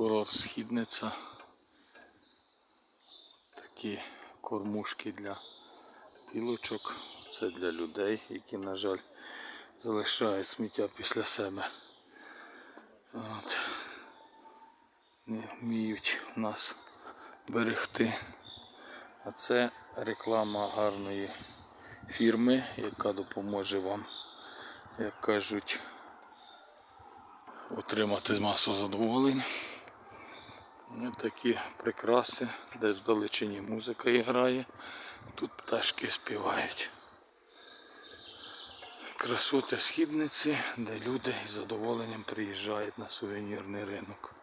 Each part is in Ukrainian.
Курорт східниця. Такі кормушки для білочок. Це для людей, які, на жаль, залишають сміття після себе. От. Не вміють нас берегти. А це реклама гарної фірми, яка допоможе вам, як кажуть, отримати масу задоволень. Такі прикраси, де вдалечині музика грає, тут пташки співають. Красоти східниці, де люди з задоволенням приїжджають на сувенірний ринок.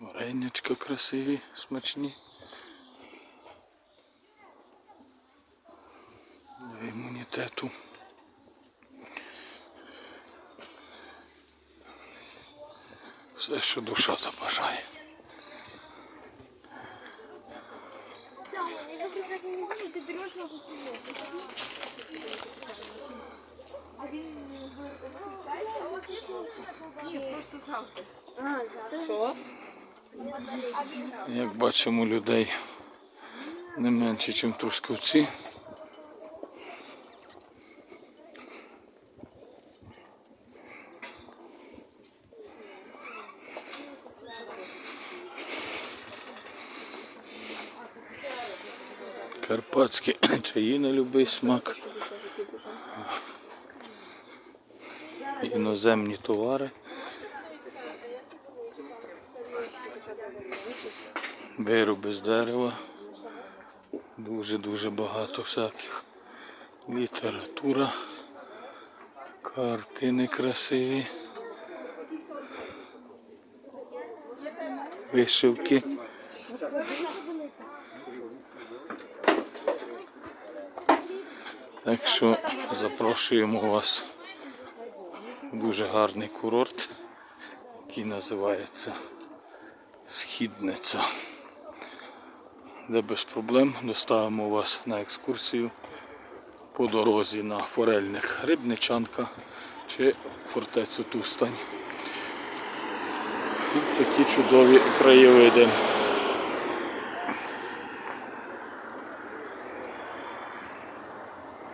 Варенячка красиві, смачні. Імунітету. Все, що душа забажає. Що? Як бачимо, людей не менше, ніж трускавці. Карпатські чаї на любий смак. Іноземні товари. Вироби з дерева. Дуже-дуже багато всяких. Література. Картини красиві. Вишивки. Так що запрошуємо вас в дуже гарний курорт, який називається Східниця. Де без проблем доставимо вас на екскурсію по дорозі на форельник Рибничанка чи фортецю Тустань. Ось такі чудові краєвиди.